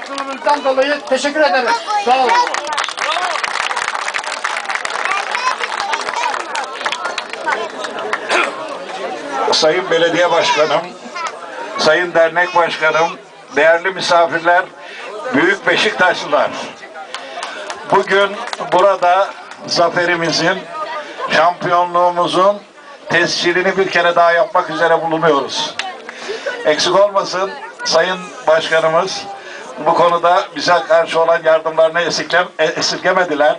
katılımınızdan dolayı teşekkür ederim. Sağ olun. Sayın Belediye Başkanım, Sayın Dernek Başkanım, değerli misafirler, Büyük Beşiktaşlılar. Bugün burada zaferimizin, şampiyonluğumuzun tescilini bir kere daha yapmak üzere bulunuyoruz. Eksik olmasın Sayın Başkanımız bu konuda bize karşı olan yardımlarını esiklem, e- esirgemediler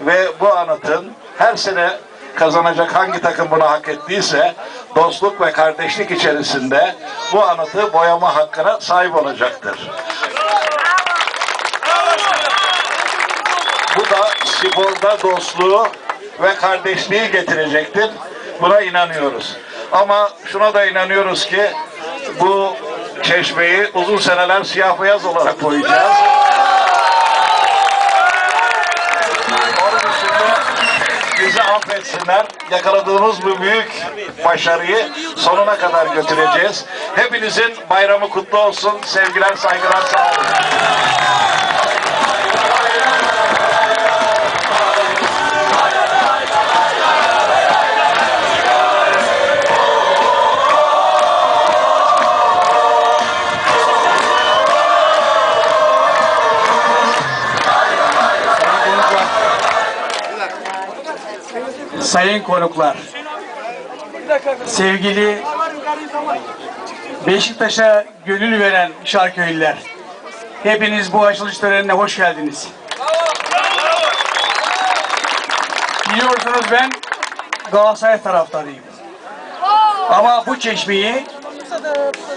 ve bu anıtın her sene kazanacak hangi takım bunu hak ettiyse dostluk ve kardeşlik içerisinde bu anıtı boyama hakkına sahip olacaktır. Bu da sporda dostluğu ve kardeşliği getirecektir. Buna inanıyoruz. Ama şuna da inanıyoruz ki bu çeşmeyi uzun seneler siyah beyaz olarak boyayacağız. Onun de bizi affetsinler. Yakaladığımız bu büyük başarıyı sonuna kadar götüreceğiz. Hepinizin bayramı kutlu olsun. Sevgiler, saygılar, sağ olun. Sayın konuklar, sevgili Beşiktaş'a gönül veren Şarköylüler, hepiniz bu açılış törenine hoş geldiniz. Biliyorsunuz ben Galatasaray taraftarıyım. Ama bu çeşmeyi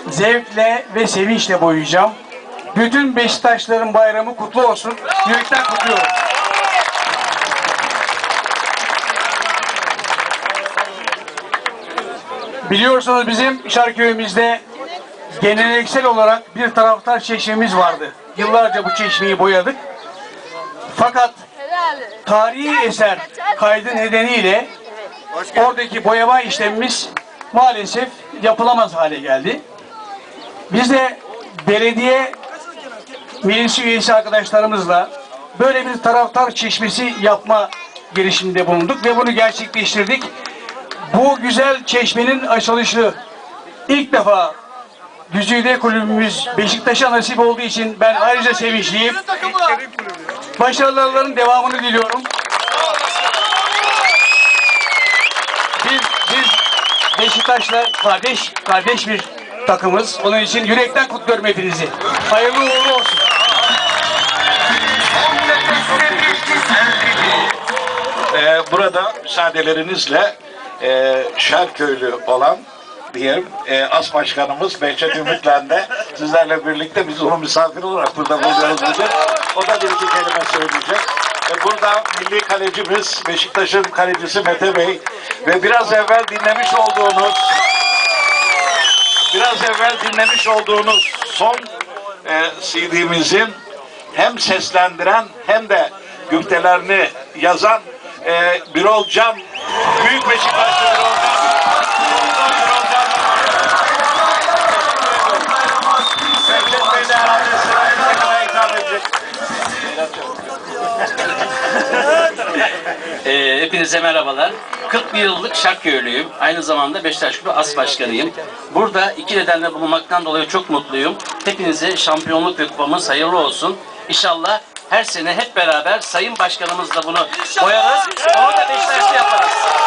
zevkle ve sevinçle boyayacağım. Bütün Beşiktaşların bayramı kutlu olsun. Yürekten kutluyorum. Biliyorsunuz bizim Şarköy'ümüzde geleneksel olarak bir taraftar çeşmemiz vardı. Yıllarca bu çeşmeyi boyadık. Fakat tarihi eser kaydı nedeniyle oradaki boyama işlemimiz maalesef yapılamaz hale geldi. Biz de belediye meclis üyesi arkadaşlarımızla böyle bir taraftar çeşmesi yapma girişiminde bulunduk ve bunu gerçekleştirdik. Bu güzel çeşmenin açılışı ilk defa Güzide kulübümüz Beşiktaş'a nasip olduğu için ben ayrıca sevinçliyim. Başarılarının devamını diliyorum. Biz, biz Beşiktaş'la kardeş, kardeş bir takımız. Onun için yürekten kutluyorum hepinizi. Hayırlı uğurlu olsun. Ee, burada müsaadelerinizle e, Şerköylü olan diyelim e, As Başkanımız Behçet Ümit'le sizlerle birlikte biz onu misafir olarak burada buluyoruz bugün. O da bir iki kelime söyleyecek. E, burada milli kalecimiz Beşiktaş'ın kalecisi Mete Bey ve biraz evvel dinlemiş olduğunuz biraz evvel dinlemiş olduğunuz son e, CD'mizin hem seslendiren hem de güftelerini yazan e, Birol Can, Büyük Beşiktaşlı herhalde sırayla kadar hitap edecek. Ee, hepinize merhabalar. 41 yıllık Şarköylüyüm. Aynı zamanda Beşiktaş Kulübü As Başkanıyım. Burada iki nedenle bulunmaktan dolayı çok mutluyum. Hepinize şampiyonluk ve kupamız hayırlı olsun. İnşallah her sene hep beraber Sayın Başkanımızla bunu boyarız. Onu da Beşiktaş'ta yaparız.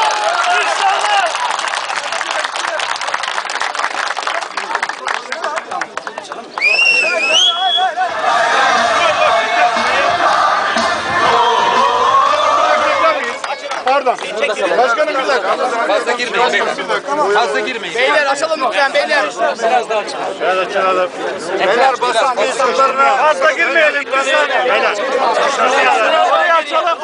Pardon. Başkanım bir dakika. Fazla girmeyin. Fazla girmeyin. Beyler açalım lütfen beyler. Beyler basan hesaplarına. Fazla girmeyelim. Beyler. Orayı açalım.